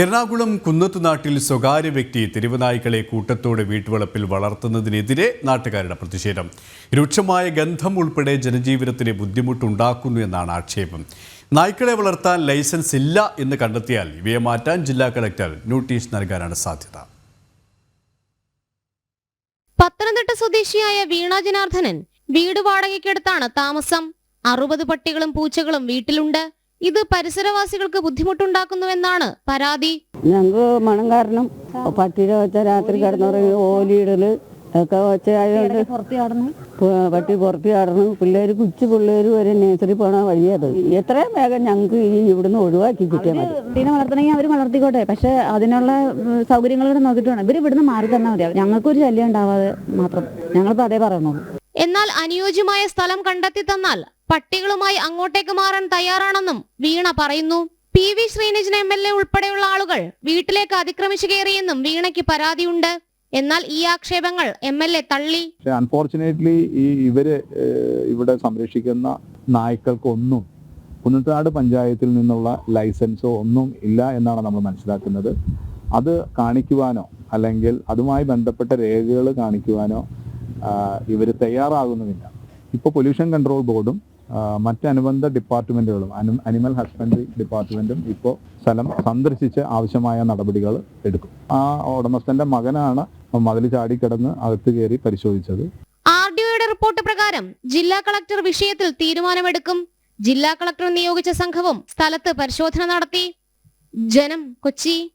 എറണാകുളം കുന്നത്തുനാട്ടിൽ സ്വകാര്യ വ്യക്തി തെരുവുനായ്ക്കളെ കൂട്ടത്തോടെ വീട്ടുവളപ്പിൽ വളർത്തുന്നതിനെതിരെ നാട്ടുകാരുടെ പ്രതിഷേധം. രൂക്ഷമായ ഗന്ധം ഉൾപ്പെടെ ജനജീവിതത്തിന് ബുദ്ധിമുട്ടുണ്ടാക്കുന്നു എന്നാണ് ആക്ഷേപം. നായ്ക്കളെ വളർത്താൻ ലൈസൻസ് ഇല്ല എന്ന് കണ്ടെത്തിയാൽ ഇവയെ മാറ്റാൻ ജില്ലാ കളക്ടർ നോട്ടീസ് നൽകാനാണ് സാധ്യത. പത്തനംതിട്ട സ്വദേശിയായ വീണ ജനാർദ്ദനൻ വീട് വാടകയ്ക്കെടുത്താണ് താമസം. അറുപത് പട്ടികളും പൂച്ചകളും വീട്ടിലുണ്ട്. ഇത് പരിസരവാസികൾക്ക് ബുദ്ധിമുട്ടുണ്ടാക്കുന്നുവെന്നാണ് പരാതി. ഞങ്ങൾക്ക് മണം കാരണം പട്ടിയുടെ വെച്ച രാത്രി കിടന്നുറങ്ങി ഓലിയിടൽ ഒക്കെ പ- പട്ടി പുറത്ത് ആടുന്നു പിള്ളേർ കൊച്ചു പിള്ളേർ വരെ നേഴ്സറി പോണ വഴിയത്. എത്രയും വേഗം ഞങ്ങൾക്ക് ഈ ഇവിടുന്ന് ഒഴിവാക്കി കിട്ടിയാൽ മതി. വളർത്തണമെങ്കിൽ അവർ വളർത്തിക്കോട്ടെ. പക്ഷെ അതിനുള്ള സൗകര്യങ്ങൾ കൂടെ നോക്കിയിട്ട് വേണം ഇവർ ഇവിടുന്ന് മാറി തന്നാൽ മതി. ഞങ്ങൾക്കൊരു ശല്യം ഉണ്ടാവാതെ മാത്രം. ഞങ്ങളിപ്പോൾ അതേ പറയുന്നുള്ളൂ. എന്നാൽ അനുയോജ്യമായ സ്ഥലം കണ്ടെത്തി തന്നാൽ പട്ടികളുമായി അങ്ങോട്ടേക്ക് മാറാൻ തയ്യാറാണെന്നും വീണ പറയുന്നു. P V Sreenijan M L A ഉൾപ്പെടെയുള്ള ആളുകൾ വീട്ടിലേക്ക് അതിക്രമിച്ചു കയറിയെന്നും വീണയ്ക്ക് പരാതിയുണ്ട്. എന്നാൽ ഈ ആക്ഷേപങ്ങൾ എം എൽ എ തള്ളി. അൺഫോർച്ചുനേറ്റ്ലി ഈ ഇവർ ഇവിടെ സംരക്ഷിക്കുന്ന നായ്ക്കൾക്കൊന്നും കുന്നത്താട് പഞ്ചായത്തിൽ നിന്നുള്ള ലൈസൻസോ ഒന്നും ഇല്ല എന്നാണ് നമ്മൾ മനസ്സിലാക്കുന്നത്. അത് കാണിക്കുവാനോ അല്ലെങ്കിൽ അതുമായി ബന്ധപ്പെട്ട രേഖകൾ കാണിക്കുവാനോ ഇവർ തയ്യാറാകുന്നുമില്ല ഇപ്പോൾ പൊല്യൂഷൻ കൺട്രോൾ ബോർഡും ആ, മറ്റ് അനുബന്ധ ഡിപ്പാർട്ട്മെന്റുകളും അനിമൽ ഹസ്ബൻഡറി ഡിപ്പാർട്ട്മെന്റും ഇപ്പോൾ സ്ഥലം സന്ദർശിച്ച് ആവശ്യമായ നടപടികൾ എടുക്കും. ആ ഉടമസ്ഥന്റെ മകനാണ് മതിൽ ചാടിക്കിടന്ന് അകത്ത് കയറി പരിശോധിച്ചത്. ആർ ഡിഒയുടെ റിപ്പോർട്ട് പ്രകാരം ജില്ലാ കളക്ടർ വിഷയത്തിൽ തീരുമാനമെടുക്കും. ജില്ലാ കളക്ടർ നിയോഗിച്ച സംഘവും സ്ഥലത്ത് പരിശോധന നടത്തി. ജനം കൊച്ചി.